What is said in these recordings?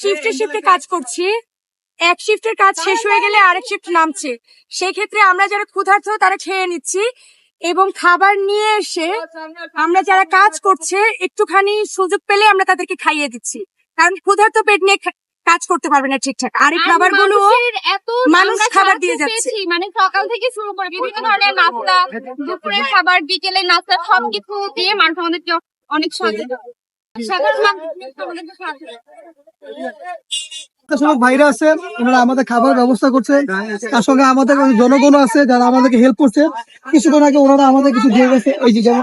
শিফটে শিফটে কাজ করছি। এক শিফটের কাজ শেষ হয়ে গেলে আরেক শিফট নামছে। সেই ক্ষেত্রে আমরা যারা ক্ষুধার্ত তারা খেয়ে নিচ্ছি এবং খাবার নিয়ে এসে আমরা যারা কাজ করছে একটুখানি সুযোগ পেলে আমরা তাদেরকে খাইয়ে দিচ্ছি। কারণ ক্ষুধার্ত পেট নিয়ে কাজ করতে পারবে না ঠিকঠাক। আর এই মানুষের এত মানুষ খাবার দিয়ে যাচ্ছে। মানে সকাল থেকে শুরু করে বিভিন্ন ধরনের নাস্তা দুপুরের খাবার বিকেলে নাস্তা সবকিছু দিয়ে মানুষ আমাদেরকে অনেক সাহায্য আগে ওনারা আমাদের কিছু যে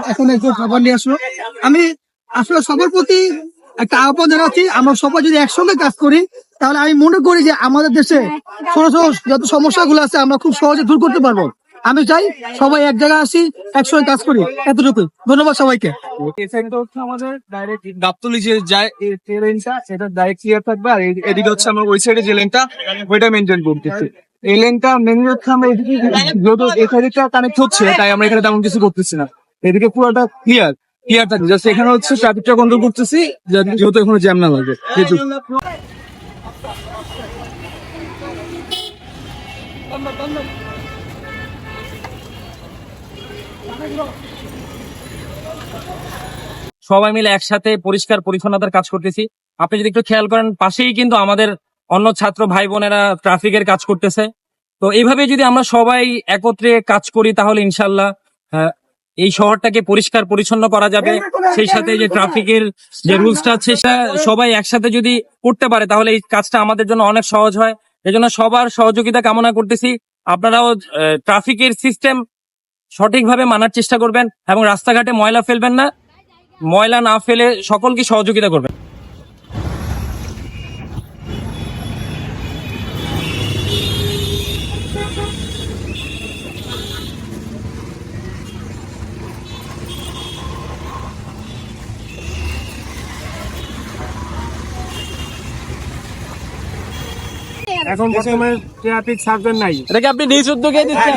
এখন একজন খাবার নিয়ে আসলো। আমি আসলে সবার প্রতি একটা আহ্বান আমরা সবাই যদি একসঙ্গে কাজ করি, তাহলে আমি মনে করি যে আমাদের দেশে ছোট ছোট যত সমস্যাগুলো আছে, আমরা খুব সহজে দূর করতে পারব। আমি চাই সবাই এক জায়গায় আসি একসঙ্গে কাজ করি। এতটুকু ধন্যবাদ সবাইকে। হচ্ছে আমাদের ডাইরেক্ট গাবতলি যে যায় এই সেটা ডাইরেক্ট ক্লিয়ার থাকবে। আর এদিকে হচ্ছে আমরা ওই সাইডে যে লেনটা ওইটা মেনটেন করতেছি এই লেনটা হচ্ছে আমরা এদিকে যেহেতু এই সাইডটা কানেক্ট হচ্ছে তাই আমরা এখানে তেমন কিছু করতেছি না। এদিকে পুরোটা ক্লিয়ার ক্লিয়ার থাকবে জাস্ট এখানে হচ্ছে ট্রাফিকটা কন্ট্রোল করতেছি যা- যেহেতু এখানে জ্যাম না লাগে। সবাই মিলে একসাথে পরিষ্কার পরিচ্ছন্নতার কাজ করতেছি। আপনি যদি একটু খেয়াল করেন পাশেই কিন্তু আমাদের অন্য ছাত্র ভাই বোনেরা ট্রাফিকের কাজ করতেছে। তো এইভাবে যদি আমরা সবাই একত্রে কাজ করি তাহলে ইনশাল্লাহ আহ, এই শহরটাকে পরিষ্কার পরিচ্ছন্ন করা যাবে। সেই সাথে যে ট্রাফিকের যে রুলসটা আছে সেটা সবাই একসাথে যদি করতে পারে তাহলে এই কাজটা আমাদের জন্য অনেক সহজ হয়। এজন্য সবার সহযোগিতা কামনা করতেছি। আপনারাও ট্রাফিকের সিস্টেম সঠিকভাবে মানার চেষ্টা করবেন এবং রাস্তাঘাটে ময়লা ফেলবেন না। ময়লা না ফেলে সকলকে সহযোগিতা করবেন। এখন বর্তমানে ট্রাফিক সার্ভে নাই। এটাকে আপনি নিজ উদ্যোগে দিচ্ছেন।